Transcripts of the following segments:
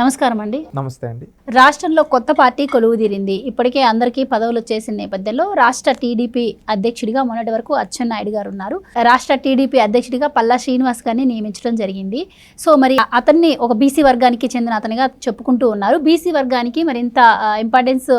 నమస్కారం అండి నమస్తే అండి. రాష్ట్రంలో కొత్త పార్టీ కొలువు తీరింది ఇప్పటికే అందరికీ పదవులు వచ్చేసిన నేపథ్యంలో రాష్ట్ర టీడీపీ అధ్యక్షుడిగా మొన్నటి వరకు అచ్చెన్నాయుడు గారు ఉన్నారు. రాష్ట్ర టీడీపీ అధ్యక్షుడిగా పల్లా శ్రీనివాస్ గారిని నియమించడం జరిగింది. సో మరి అతన్ని ఒక బీసీ వర్గానికి చెందిన అతనిగా చెప్పుకుంటూ ఉన్నారు. బీసీ వర్గానికి మరింత ఇంపార్టెన్స్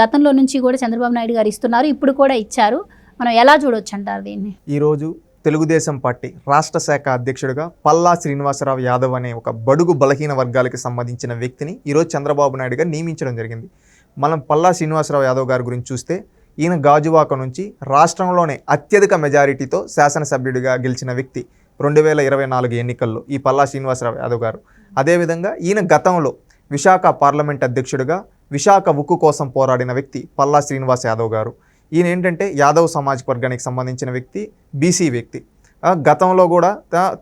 గతంలో నుంచి కూడా చంద్రబాబు నాయుడు గారు ఇస్తున్నారు. ఇప్పుడు కూడా ఇచ్చారు. మనం ఎలా చూడొచ్చు అంటారు దీన్ని? ఈరోజు తెలుగుదేశం పార్టీ రాష్ట్ర శాఖ అధ్యక్షుడిగా పల్లా శ్రీనివాసరావు యాదవ్ అనే ఒక బడుగు బలహీన వర్గాలకు సంబంధించిన వ్యక్తిని ఈరోజు చంద్రబాబు నాయుడు గారు నియమించడం జరిగింది. మనం పల్లా శ్రీనివాసరావు యాదవ్ గారి గురించి చూస్తే ఈయన గాజువాక నుంచి రాష్ట్రంలోనే అత్యధిక మెజారిటీతో శాసనసభ్యుడిగా గెలిచిన వ్యక్తి రెండు వేల ఇరవై నాలుగు ఎన్నికల్లో ఈ పల్లా శ్రీనివాసరావు యాదవ్ గారు. అదేవిధంగా ఈయన గతంలో విశాఖ పార్లమెంట్ అధ్యక్షుడిగా విశాఖ ఉక్కు కోసం పోరాడిన వ్యక్తి పల్లా శ్రీనివాస్ యాదవ్ గారు. ఈయన ఏంటంటే యాదవ్ సమాజ్ వర్గానికి సంబంధించిన వ్యక్తి బీసీ వ్యక్తి. గతంలో కూడా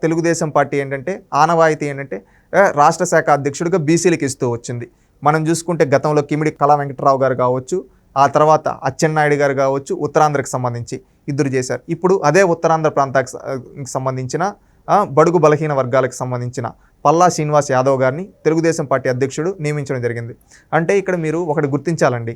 తెలుగుదేశం పార్టీ ఏంటంటే ఆనవాయితీ ఏంటంటే రాష్ట్ర శాఖ అధ్యక్షుడిగా బీసీలకు ఇస్తూ వచ్చింది. మనం చూసుకుంటే గతంలో కిమిడి కళా వెంకటరావు గారు కావచ్చు ఆ తర్వాత అచ్చెన్నాయుడు గారు కావచ్చు ఉత్తరాంధ్రకు సంబంధించి ఇద్దరు చేశారు. ఇప్పుడు అదే ఉత్తరాంధ్ర ప్రాంతానికి సంబంధించిన బడుగు బలహీన వర్గాలకు సంబంధించిన పల్లా శ్రీనివాస్ యాదవ్ గారిని తెలుగుదేశం పార్టీ అధ్యక్షుడు నియమించడం జరిగింది. అంటే ఇక్కడ మీరు ఒకటి గుర్తించాలండి.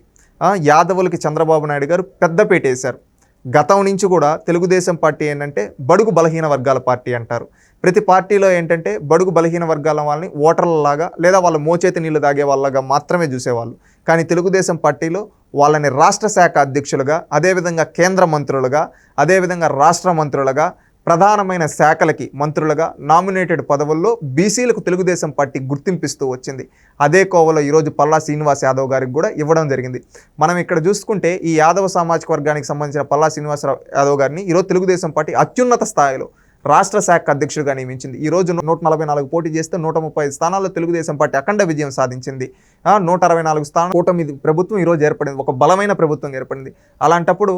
యాదవులకి చంద్రబాబు నాయుడు గారు పెద్దపేట వేశారు. గతం నుంచి కూడా తెలుగుదేశం పార్టీ ఏంటంటే బడుగు బలహీన వర్గాల పార్టీ అంటారు. ప్రతి పార్టీలో ఏంటంటే బడుగు బలహీన వర్గాల వాళ్ళని ఓటర్లలాగా లేదా వాళ్ళ మోచేతి నీళ్ళు తాగే వాళ్ళగా మాత్రమే చూసేవాళ్ళు. కానీ తెలుగుదేశం పార్టీలో వాళ్ళని రాష్ట్ర శాఖ అధ్యక్షులుగా అదేవిధంగా కేంద్ర మంత్రులుగా అదేవిధంగా రాష్ట్ర మంత్రులుగా ప్రధానమైన శాఖలకి మంత్రులుగా నామినేటెడ్ పదవుల్లో బీసీలకు తెలుగుదేశం పార్టీ గుర్తింపిస్తూ వచ్చింది. అదే కోవలో ఈరోజు పల్లా శ్రీనివాస్ యాదవ్ గారికి కూడా ఇవ్వడం జరిగింది. మనం ఇక్కడ చూసుకుంటే ఈ యాదవ సామాజిక వర్గానికి సంబంధించిన పల్లా శ్రీనివాసరావు యాదవ్ గారిని ఈరోజు తెలుగుదేశం పార్టీ అత్యున్నత స్థాయిలో రాష్ట్ర శాఖ అధ్యక్షుడిగా నియమించింది. ఈ రోజు నూట నలభై నాలుగు పోటీ చేస్తే నూట ముప్పై స్థానాల్లో తెలుగుదేశం పార్టీ అఖండ విజయం సాధించింది. నూట అరవై నాలుగు స్థానం కూటమి ప్రభుత్వం ఈరోజు ఏర్పడింది. ఒక బలమైన ప్రభుత్వం ఏర్పడింది. అలాంటప్పుడు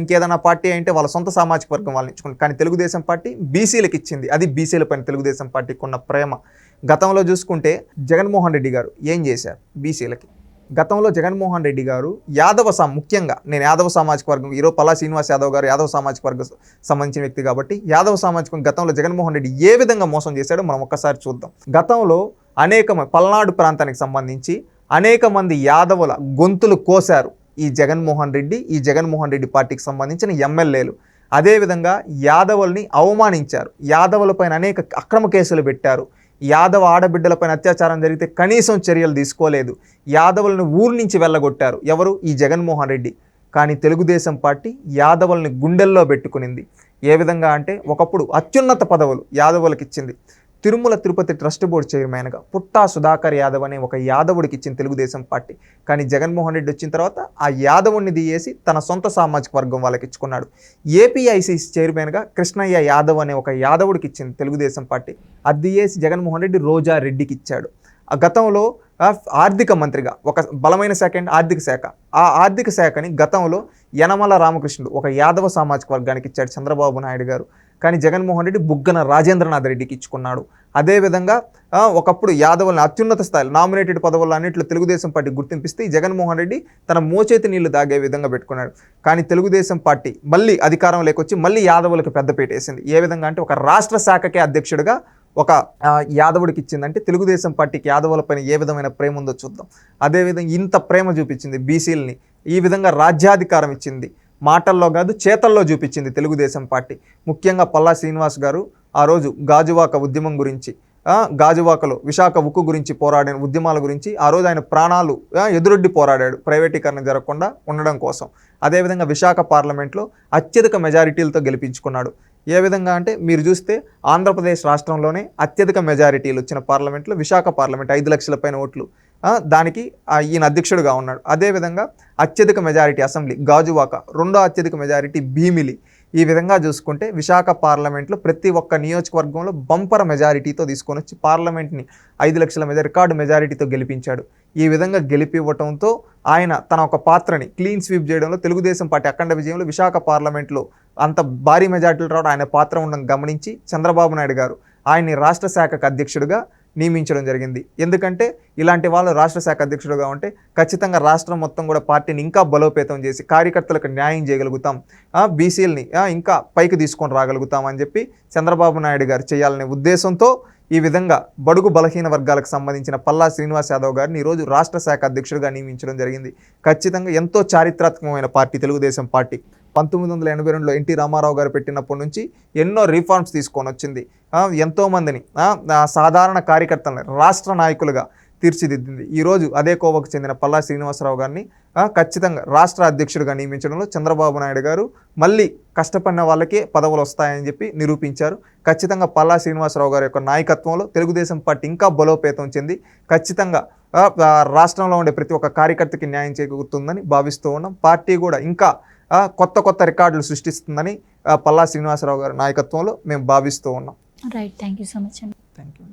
ఇంకేదైనా పార్టీ అంటే వాళ్ళ సొంత సామాజిక వర్గం వాళ్ళని ఇచ్చుకుంది కానీ తెలుగుదేశం పార్టీ బీసీలకు ఇచ్చింది. అది బీసీల పైన తెలుగుదేశం పార్టీకి ఉన్న ప్రేమ. గతంలో చూసుకుంటే జగన్మోహన్ రెడ్డి గారు ఏం చేశారు? బీసీలకి గతంలో జగన్మోహన్ రెడ్డి గారు యాదవ సా ముఖ్యంగా నేను యాదవ సామాజిక వర్గం ఈరోజు పలా శ్రీనివాస్ యాదవ్ గారు యాదవ సామాజిక వర్గం సంబంధించిన వ్యక్తి కాబట్టి యాదవ సామాజిక గతంలో జగన్మోహన్ రెడ్డి ఏ విధంగా మోసం చేశాడో మనం ఒక్కసారి చూద్దాం. గతంలో అనేక పల్నాడు ప్రాంతానికి సంబంధించి అనేక మంది యాదవుల గొంతులు కోశారు ఈ జగన్మోహన్ రెడ్డి ఈ జగన్మోహన్ రెడ్డి పార్టీకి సంబంధించిన ఎమ్మెల్యేలు. అదేవిధంగా యాదవుల్ని అవమానించారు. యాదవులపైన అనేక అక్రమ కేసులు పెట్టారు. యాదవ ఆడబిడ్డలపైన అత్యాచారం జరిగితే కనీసం చర్యలు తీసుకోలేదు. యాదవులను ఊరు నుంచి వెళ్ళగొట్టారు. ఎవరు? ఈ జగన్మోహన్ రెడ్డి. కానీ తెలుగుదేశం పార్టీ యాదవుల్ని గుండెల్లో పెట్టుకునింది. ఏ విధంగా అంటే ఒకప్పుడు అత్యున్నత పదవులు యాదవులకు ఇచ్చింది తిరుమల తిరుపతి ట్రస్ట్ బోర్డు చైర్మన్గా పుట్టా సుధాకర్ యాదవ్ అనే ఒక యాదవుడికి ఇచ్చిన తెలుగుదేశం పార్టీ. కానీ జగన్మోహన్ రెడ్డి వచ్చిన తర్వాత ఆ యాదవుని దియేసి తన సొంత సామాజిక వర్గం వాళ్ళకి ఇచ్చుకున్నాడు. ఏపీఐసిసి చైర్మన్గా కృష్ణయ్య యాదవ్ అనే ఒక యాదవుడికి ఇచ్చింది తెలుగుదేశం పార్టీ అది దియేసి జగన్మోహన్ రెడ్డి రోజా రెడ్డికి ఇచ్చాడు. ఆ గతంలో ఆర్థిక మంత్రిగా ఒక బలమైన శాఖ అంటే ఆర్థిక శాఖ. ఆ ఆర్థిక శాఖని గతంలో యనమల రామకృష్ణుడు ఒక యాదవ సామాజిక వర్గానికి ఇచ్చాడు చంద్రబాబు నాయుడు గారు. కానీ జగన్మోహన్ రెడ్డి బుగ్గన రాజేంద్రనాథ్ రెడ్డికి ఇచ్చుకున్నాడు. అదేవిధంగా ఒకప్పుడు యాదవులను అత్యున్నత స్థాయిలో నామినేటెడ్ పదవుల్లో అన్నింటిలో తెలుగుదేశం పార్టీ గుర్తింపిస్తే జగన్మోహన్ రెడ్డి తన మోచేతి నీళ్ళు తాగే విధంగా పెట్టుకున్నాడు. కానీ తెలుగుదేశం పార్టీ మళ్ళీ అధికారం లేకొచ్చి మళ్ళీ యాదవులకు పెద్దపీట వేసింది ఏ విధంగా అంటే ఒక రాష్ట్ర శాఖకే అధ్యక్షుడిగా ఒక యాదవుడికి ఇచ్చిందంటే తెలుగుదేశం పార్టీకి యాదవులపైన ఏ విధమైన ప్రేమ ఉందో చూద్దాం అదేవిధంగా ఇంత ప్రేమ చూపించింది బీసీలని. ఈ విధంగా రాజ్యాధికారం ఇచ్చింది. మాటల్లో కాదు చేతల్లో చూపించింది తెలుగుదేశం పార్టీ. ముఖ్యంగా పల్లా శ్రీనివాస్ గారు ఆ రోజు గాజువాక ఉద్యమం గురించి గాజువాకలో విశాఖ ఉక్కు గురించి పోరాడిన ఉద్యమాల గురించి ఆ రోజు ఆయన ప్రాణాలు ఎదురొడ్డి పోరాడాడు ప్రైవేటీకరణ జరగకుండా ఉండడం కోసం. అదేవిధంగా విశాఖ పార్లమెంట్లో అత్యధిక మెజారిటీలతో గెలిపించుకున్నాడు. ఏ విధంగా అంటే మీరు చూస్తే ఆంధ్రప్రదేశ్ రాష్ట్రంలోనే అత్యధిక మెజారిటీలు వచ్చిన పార్లమెంట్లో విశాఖ పార్లమెంట్ ఐదు లక్షల పైన ఓట్లు దానికి ఈయన అధ్యక్షుడుగా ఉన్నాడు. అదేవిధంగా అత్యధిక మెజారిటీ అసెంబ్లీ గాజువాక రెండో అత్యధిక మెజారిటీ భీమిలి. ఈ విధంగా చూసుకుంటే విశాఖ పార్లమెంట్లో ప్రతి ఒక్క నియోజకవర్గంలో బంపర్ మెజారిటీతో తీసుకొని వచ్చి పార్లమెంట్ని ఐదు లక్షల మెజ రికార్డు మెజారిటీతో గెలిపించాడు. ఈ విధంగా గెలిపివ్వటంతో ఆయన తన ఒక పాత్రని క్లీన్ స్వీప్ చేయడంలో తెలుగుదేశం పార్టీ అఖండ విజయంలో విశాఖ పార్లమెంట్లో అంత భారీ మెజార్టీలు రావడం ఆయన పాత్ర ఉండడం గమనించి చంద్రబాబు నాయుడు గారు ఆయన్ని రాష్ట్ర శాఖకు అధ్యక్షుడిగా నియమించడం జరిగింది. ఎందుకంటే ఇలాంటి వాళ్ళు రాష్ట్ర శాఖ అధ్యక్షుడుగా ఉంటే ఖచ్చితంగా రాష్ట్రం మొత్తం కూడా పార్టీని ఇంకా బలోపేతం చేసి కార్యకర్తలకు న్యాయం చేయగలుగుతాం. బీసీలని ఇంకా పైకి తీసుకొని రాగలుగుతాం అని చెప్పి చంద్రబాబు నాయుడు గారు చేయాలనే ఉద్దేశంతో ఈ విధంగా బడుగు బలహీన వర్గాలకు సంబంధించిన పల్లా శ్రీనివాస్ యాదవ్ గారిని ఈరోజు రాష్ట్ర శాఖ అధ్యక్షుడిగా నియమించడం జరిగింది. ఖచ్చితంగా ఎంతో చారిత్రాత్మకమైన పార్టీ తెలుగుదేశం పార్టీ. పంతొమ్మిది వందల ఎనభై రెండులో ఎన్టీ రామారావు గారు పెట్టినప్పటి నుంచి ఎన్నో రిఫార్మ్స్ తీసుకొని వచ్చింది. ఎంతోమందిని సాధారణ కార్యకర్తలను రాష్ట్ర నాయకులుగా తీర్చిదిద్దింది. ఈరోజు అదే కోవకు చెందిన పల్లా శ్రీనివాసరావు గారిని ఖచ్చితంగా రాష్ట్ర అధ్యక్షుడిగా నియమించడంలో చంద్రబాబు నాయుడు గారు మళ్ళీ కష్టపడిన వాళ్ళకే పదవులు వస్తాయని చెప్పి నిరూపించారు. ఖచ్చితంగా పల్లా శ్రీనివాసరావు గారి యొక్క నాయకత్వంలో తెలుగుదేశం పార్టీ ఇంకా బలోపేతం చెంది ఖచ్చితంగా రాష్ట్రంలో ఉండే ప్రతి ఒక్క కార్యకర్తకి న్యాయం చేకూరుతుందని భావిస్తూ ఉన్నాం. పార్టీ కూడా ఇంకా కొత్త కొత్త రికార్డులు సృష్టిస్తుందని పల్లా శ్రీనివాసరావు గారి నాయకత్వంలో మేము భావిస్తూ ఉన్నాం. Right thank you so much అండి థ్యాంక్ యూ